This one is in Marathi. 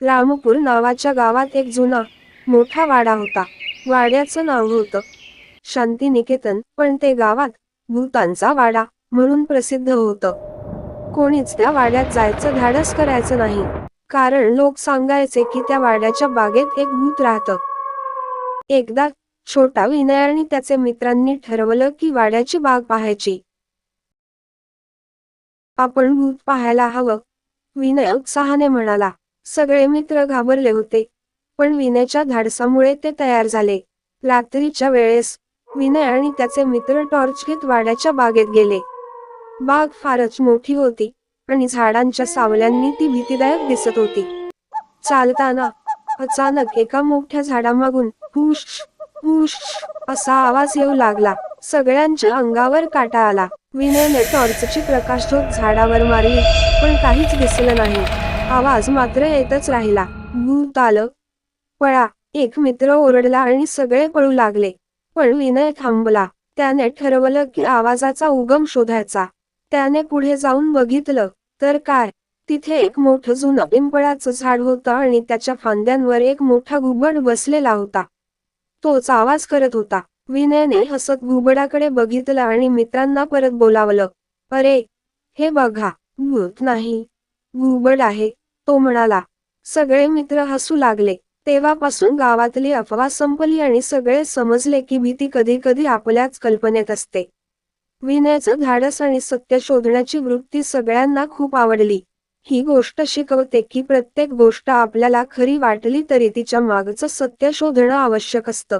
रामपूर नावाच्या गावात एक जुना मोठा वाडा होता. वाड्याचं नाव होतं शांतिनिकेतन पण ते गावात भूतांचा वाडा म्हणून प्रसिद्ध होतं. कोणीच त्या वाड्यात जायचं धाडस करायचं नाही. कारण लोक सांगायचे की त्या वाड्याच्या बागेत एक भूत राहतं. एकदा छोटा विनय आणि त्याचे मित्रांनी ठरवलं की वाड्याची बाग पाहायची. आपण भूत पाहायला हवं विनय उत्साहाने म्हणाला. सगळे मित्र घाबरले होते. पण विनयच्या धाडसामुळे ते तयार झाले. रात्रीच्या वेळेस विनय आणि त्याचे मित्र टॉर्च घेत वाड्याच्या बागेत गेले. बाग फारच मोठी होती आणि झाडांच्या सावल्यांनी ती भीतीदायक दिसत होती. चालताना अचानक एका मोठ्या झाडामागून हुश हुश असा आवाज येऊ लागला. सगळ्यांच्या अंगावर काटा आला. विनयने टॉर्चची प्रकाशझोत झाडावर मारली पण काहीच दिसलं नाही. आवाज मात्र येतच राहिला. भूत आलं पळा. एक मित्र ओरडला आणि सगळे पळू लागले. पण विनय थांबला. त्याने ठरवलं की आवाजाचा उगम शोधायचा. त्याने पुढे जाऊन बघितलं. तर काय? तिथे एक मोठं जुनं पिंपळाचं झाड होतं आणि त्याच्या फांद्यांवर एक मोठा घुबड बसलेला होता. तोच आवाज करत होता. विनयने हसत घुबडाकडे बघितलं आणि मित्रांना परत बोलावलं. अरे हे बघा. भूत नाही. घुबड आहे. तो म्हणाला सगळे मित्र हसू लागले. तेव्हापासून गावातली अफवा संपली आणि सगळे समजले की भीती कधी कधी आपल्याच कल्पनेत असते. विनयाचं धाडस आणि सत्य शोधण्याची वृत्ती सगळ्यांना खूप आवडली. ही गोष्ट शिकवते की प्रत्येक गोष्ट आपल्याला खरी वाटली तरी तिच्या मागचं सत्य शोधणं आवश्यक असतं.